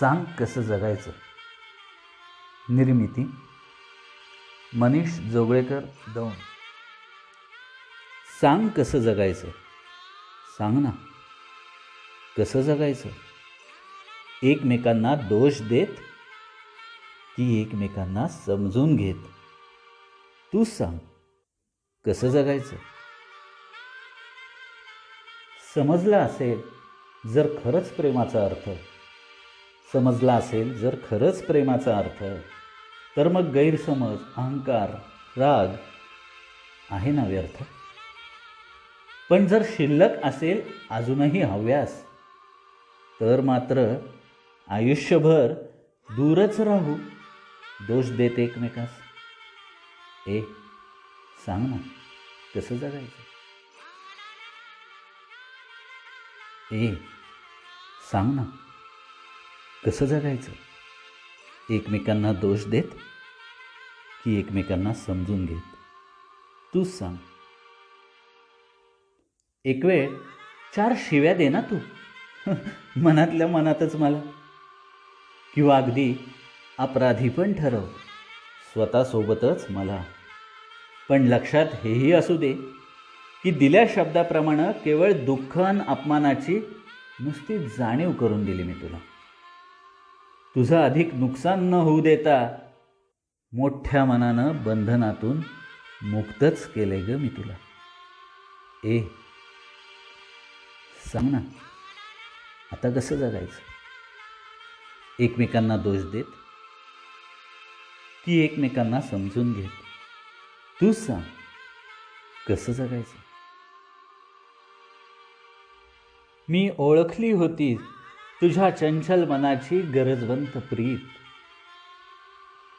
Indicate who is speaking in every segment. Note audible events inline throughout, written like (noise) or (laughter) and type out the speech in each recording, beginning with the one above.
Speaker 1: सांग कसं जगायचं? निर्मिती मनीष जोगळेकर दौंड. सांग कसं जगायचं? सांग ना. कसं जगायचं? एकमेकांना दोष देत की एकमेकांना समजून घेत? तूच सांग कसं जगायचं? समजला असेल जर खरंच प्रेमाचा अर्थ समजला असेल जर खरंच प्रेमाचा अर्थ तर मग गैरसमज अहंकार राग आहे ना व्यर्थ? पण जर शिल्लक असेल अजूनही हव्यास तर मात्र आयुष्यभर दूरच राहू दोष देत एकमेकास. ए सांग ना कसं जगायचं? ए सांग ना. कसं जगायचं? एकमेकांना दोष देत की एकमेकांना समजून घेत? तूच सांग. एक वेळ चार शिव्या दे ना तू. (laughs) मनातल्या मनातच मला. किंवा अगदी अपराधी पण ठरव. स्वतःसोबतच मला. पण लक्षात हेही असू दे की दिल्या शब्दाप्रमाणे केवळ दुःख आणि अपमानाची नुसती जाणीव करून दिली मी तुला. तुझं अधिक नुकसान न होऊ देता मोठ्या मनानं बंधनातून मुक्तच केले ग मी तुला. ए सांग ना आता कसं जगायचं? एकमेकांना दोष देत ती एकमेकांना समजून घेत. तूच सांग कसं जगायचं? मी ओळखली होती तुझ्या चंचल मनाची गरजवंत प्रीत.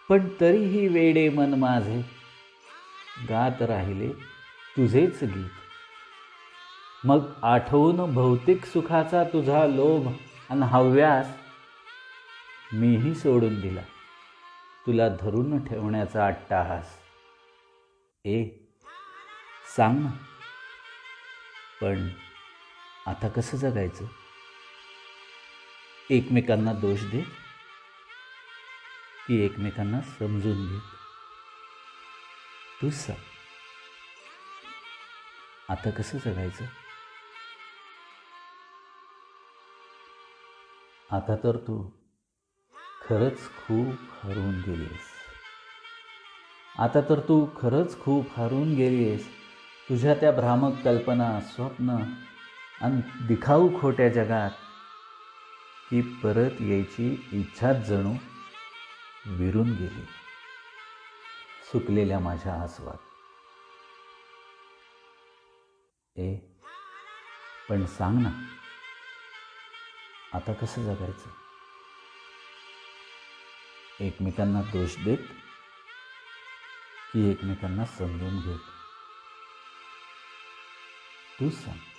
Speaker 1: पण तरीही वेडे मन माझे गात राहिले तुझेच गीत. मग आठवून भौतिक सुखाचा तुझा लोभ आणि हव्यास मीही सोडून दिला. तुला धरून ठेवण्याचा अट्टाहास. ए सांग ना. पण आता कसं जगायचं? एकमेकांना दोष देत की एकमेकांना समजून घेत तू सांग. आता कसं जगायचं? आता तर तू खरंच खूप हरवून गेलीस आता तर तू खरंच खूप हरवून गेलीस तुझ्या त्या भ्रामक कल्पना स्वप्न आणि दिखाऊ खोट्या जगात की परत यायची इच्छाच जणू विरून गेली. सुकलेल्या माझ्या आसवात. ए पण सांग ना आता कसं जगायचं? एकमेकांना दोष देत की एकमेकांना समजून घेत? तूच सांग.